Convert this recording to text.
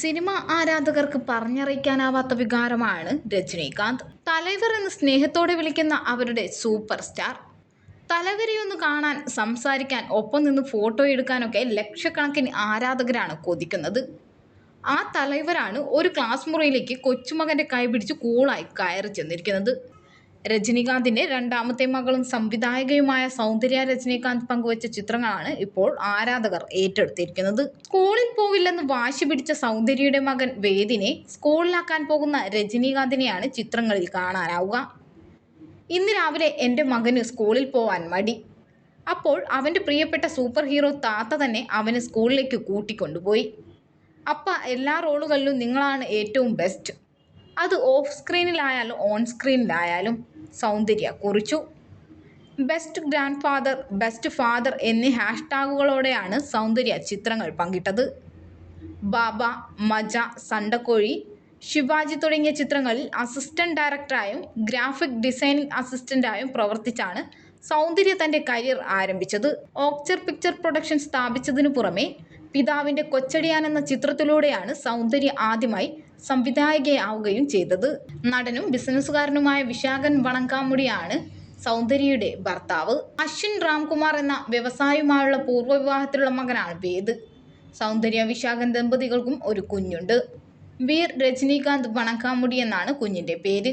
Cinema ആരാധകർക്ക് പറഞ്ഞറിയിക്കാനാവാത്ത വികാരമാണ് രജനീകാന്ത്. തലൈവർ എന്ന് സ്നേഹത്തോടെ വിളിക്കുന്ന അവരുടെ സൂപ്പർ സ്റ്റാർ. തലവരെയൊന്ന് കാണാൻ സംസാരിക്കാൻ ഒപ്പം നിന്ന് ഫോട്ടോ എടുക്കാനൊക്കെ ലക്ഷക്കണക്കിന് ആരാധകരാണ് കൊതിക്കുന്നത്. ആ തലൈവരാണ് ഒരു ക്ലാസ് മുറിയിലേക്ക് കൊച്ചുമകന്റെ കൈ പിടിച്ച് കൂളായി കയറി ചെന്നിരിക്കുന്നത്. രജനീകാന്തിന്റെ രണ്ടാമത്തെ മകളും സംവിധായകയുമായ സൗന്ദര്യ രജനീകാന്ത് പങ്കുവച്ച ചിത്രങ്ങളാണ് ഇപ്പോൾ ആരാധകർ ഏറ്റെടുത്തിരിക്കുന്നത്. സ്കൂളിൽ പോവില്ലെന്ന് വാശി പിടിച്ച സൗന്ദര്യയുടെ മകൻ വേദിനെ സ്കൂളിലാക്കാൻ പോകുന്ന രജനീകാന്തിനെയാണ് ചിത്രങ്ങളിൽ കാണാനാവുക. ഇന്ന് രാവിലെ എന്റെ മകന് സ്കൂളിൽ പോവാൻ മടി. അപ്പോൾ അവന്റെ പ്രിയപ്പെട്ട സൂപ്പർ ഹീറോ താത്ത തന്നെ അവനെ സ്കൂളിലേക്ക് കൂട്ടിക്കൊണ്ടുപോയി. അപ്പ എല്ലാ റോളുകളിലും നിങ്ങളാണ് ഏറ്റവും ബെസ്റ്റ്. അത് ഓഫ് സ്ക്രീനിലായാലും ഓൺ സ്ക്രീനിലായാലും സൗന്ദര്യ കുറിച്ചു. Best grandfather best father എന്നീ ഹാഷ്ടാഗുകളോടെയാണ് സൗന്ദര്യ ചിത്രങ്ങൾ പങ്കിട്ടത്. ബാബ മജ സണ്ടക്കോഴി ശിവാജി തുടങ്ങിയ ചിത്രങ്ങളിൽ അസിസ്റ്റന്റ് ഡയറക്ടറായും ഗ്രാഫിക് ഡിസൈനിങ് അസിസ്റ്റന്റായും പ്രവർത്തിച്ചാണ് സൗന്ദര്യ തന്റെ കരിയർ ആരംഭിച്ചത്. ഓക്ചർ പിക്ചർ പ്രൊഡക്ഷൻ സ്ഥാപിച്ചതിനു പുറമെ പിതാവിന്റെ കൊച്ചടിയാൻ എന്ന ചിത്രത്തിലൂടെയാണ് സൗന്ദര്യ ആദ്യമായി സംവിധായകയാവുകയും ചെയ്തത്. നടനും ബിസിനസ്സുകാരനുമായ വിശാഖൻ വണങ്കാമുടിയാണ്. സൗന്ദര്യയുടെ ഭർത്താവ് അശ്വിൻ രാംകുമാർ എന്ന വ്യവസായിയുമായുള്ള പൂർവവിവാഹത്തിലുള്ള മകനാണ് വേദ് സൗന്ദര്യ വിശാഖൻ ദമ്പതികൾക്കും ഒരു കുഞ്ഞുണ്ട്. വീർ രജനീകാന്ത് വണക്കാമുടി എന്നാണ് കുഞ്ഞിന്റെ പേര്.